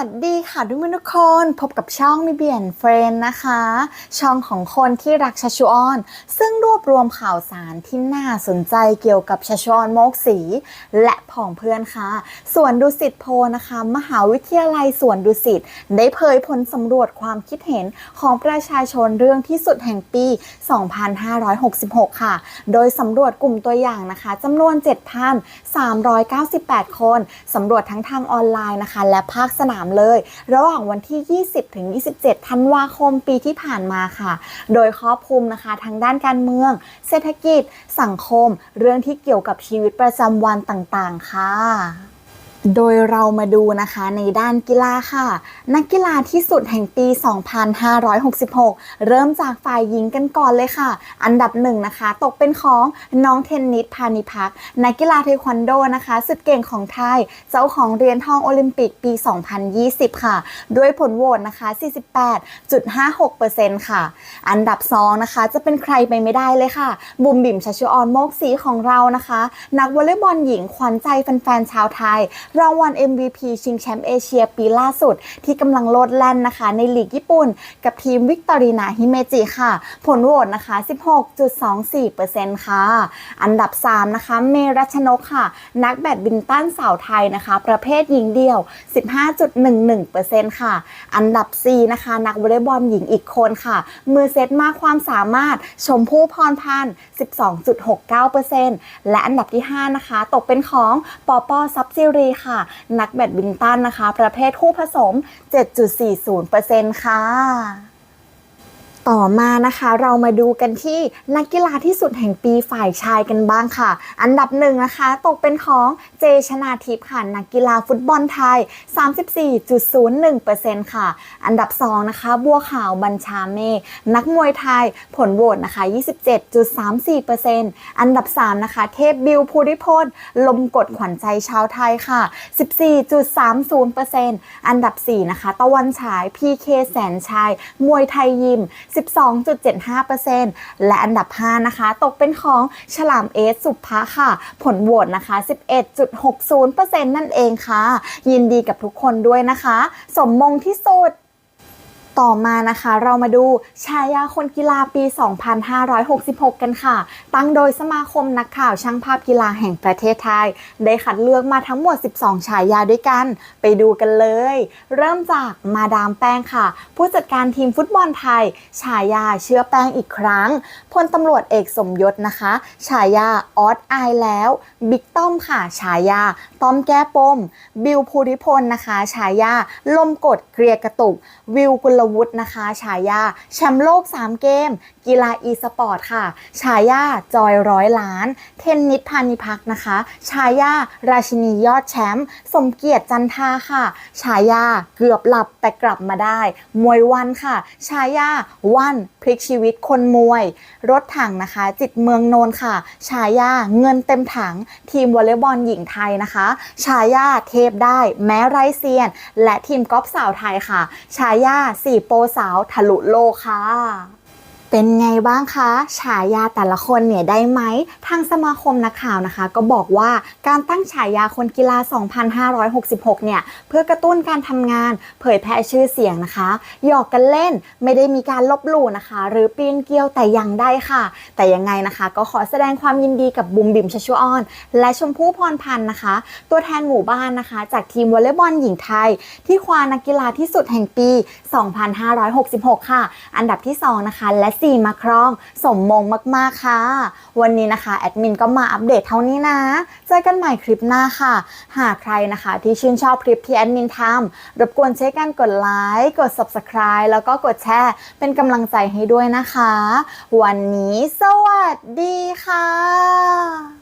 วัสดีค่ะทุกคนทุกคนพบกับช่องมีเบียนเฟรนนะคะ ช่องของคนที่รักชาชูออน ซึ่งรวบรวมข่าวสารที่น่าสนใจเกี่ยวกับชาชูออนโมกสี และผองเพื่อนค่ะ ส่วนดุสิตโพลนะคะ มหาวิทยาลัยสวนดุสิตได้เผยผลสำรวจความคิดเห็นของประชาชนเรื่องที่สุดแห่งปี 2566 ค่ะ โดยสำรวจกลุ่มตัวอย่างนะคะจำนวน 7,398 คนสำรวจทั้งทางออนไลน์นะคะ และภาคสนามเลย ระหว่างวันที่ 20 ถึง 27 ธันวาคมปีที่ผ่านมาค่ะ โดยครอบคลุมนะคะทางด้านการเมือง เศรษฐกิจ สังคม เรื่องที่เกี่ยวกับชีวิตประจำวันต่างๆ ค่ะ โดยเรามาดูนะคะในด้านกีฬาค่ะ นักกีฬาที่สุดแห่งปี 2566 เริ่มจากฝ่ายหญิงกันก่อนเลยค่ะ อันดับหนึ่งนะคะ ตกเป็นของน้องเทนนิสพานิพักนักกีฬาเทควันโดนะคะ สุดเก่งของไทย เจ้าของเหรียญทองโอลิมปิกปี 2020 ค่ะ ด้วยผลโหวตนะคะ 48.56%ค่ะ อันดับ2นะคะ จะเป็นใครไปไม่ได้เลยค่ะ บุมบิ่มชัชออนโมกสีของเรานะคะ นักวอลเลย์บอลหญิงขวัญใจแฟนๆชาวไทยรางวัล MVP ชิงแชมป์เอเชียปีล่าสุด ที่กำลังโลดแล่นนะคะ ในลีกญี่ปุ่น กับทีมวิกตอรีนาฮิเมจิค่ะ ผลโหวตนะคะ 16.24%ค่ะ อันดับ 3 นะคะ เมรัชนกค่ะ นักแบดมินตันสาวไทยนะคะ ประเภทหญิงเดี่ยว 15.11%ค่ะ อันดับ 4 นะคะ นักวอลเลย์บอลหญิงอีกคนค่ะ มือเซตมากความสามารถชมพู่พรพันธ์12.69%และอันดับที่ 5 นะคะ ตกเป็นของปอปอซับซิรีค่ะค่ะ นักแบดบินตันนะคะ ประเภทคู่ผสม 7.40%ค่ะ ต่อมานะคะเรามาดูกันที่นักกีฬาที่สุดแห่งปีฝ่ายชายกันบ้างค่ะ อันดับหนึ่งนะคะตกเป็นของเจชนาทิพย์ค่ะนักกีฬาฟุตบอลไทย 34.01%ค่ะ อันดับ2นะคะ บัวขาวบัญชาเมฆนักมวยไทยผลโหวตนะคะ 27.34%อันดับ3นะคะ เทพบิวภูริพลลมกดขวัญใจชาวไทยค่ะ 14.30%อันดับ4นะคะ ตะวันฉาย PK แสนชัยมวยไทยยิม12.75%และอันดับ 5 นะคะ ตกเป็นของฉลามเอสสุภาค่ะ ผลโหวตนะคะ 11.60%นั่นเองค่ะ ยินดีกับทุกคนด้วยนะคะ สมมงที่สุด ต่อมานะคะเรามาดูชายาคนกีฬาปี 2566 กันค่ะ ตั้งโดยสมาคมนักข่าวช่างภาพกีฬาแห่งประเทศไทย ได้คัดเลือกมาทั้งหมด 12 ฉายาด้วยกัน ไปดูกันเลย เริ่มจากมาดามแป้งค่ะ ผู้จัดการทีมฟุตบอลไทย ฉายาเชื่อแป้งอีกครั้ง พลตำรวจเอกสมยศนะคะ ฉายาออสอายแล้ว บิ๊กต้อมค่ะ ฉายาต้อมแก้ปม บิวภูริพลนะคะ ฉายาลมกดเกลียกระตุก วิวกุลวุฒินะคะ ฉายาแชมป์โลก 3 เกม กีฬาอีสปอร์ตค่ะ ฉายาจอยร้อยล้าน เทนนิสพานิพักนะคะ ฉายาราชินียอดแชมป์ สมเกียรติจันทาค่ะ ฉายาเกือบหลับแต่กลับมาได้ มวยวันค่ะ ฉายาวัน ลิกชีวิตคนมวย รถถังนะคะ จิตเมืองโนนค่ะ ฉายาเงินเต็มถัง ทีมวอลเลย์บอลหญิงไทยนะคะ ฉายาเทพได้แม้ไรเซียน และทีมกอล์ฟสาวไทยค่ะ ฉายาสี่โปสาวทะลุโลกค่ะ เป็นไงบ้างคะ ฉายาแต่ละคนเนี่ยได้ไหม ทางสมาคมนักข่าวนะคะ ก็บอกว่าการตั้งฉายาคนกีฬา 2566 เนี่ย เพื่อกระตุ้นการทำงาน เผยแพร่ชื่อเสียงนะคะ หยอกกันเล่นไม่ได้มีการลบหลู่นะคะ หรือปีนเกลียวแต่อยังได้ค่ะ แต่ยังไงนะคะ ก็ขอแสดงความยินดีกับบุมบิมชัชวออน และชมพู่พรพันธ์นะคะ ตัวแทนหมู่บ้านนะคะ จากทีมวอลเลย์บอลหญิงไทย ที่คว้านักกีฬาที่สุดแห่งปี 2566 ค่ะ อันดับที่ 2 นะคะและสีมาครอง สมมงมากๆค่ะ วันนี้นะคะแอดมินก็มาอัปเดตเท่านี้นะ เจอกันใหม่คลิปหน้าค่ะ หากใครนะคะที่ชื่นชอบคลิปที่แอดมินทำรบกวนเช็คกันกดไลค์กด subscribe แล้วก็กดแชร์ เป็นกำลังใจให้ด้วยนะคะ วันนี้สวัสดีค่ะ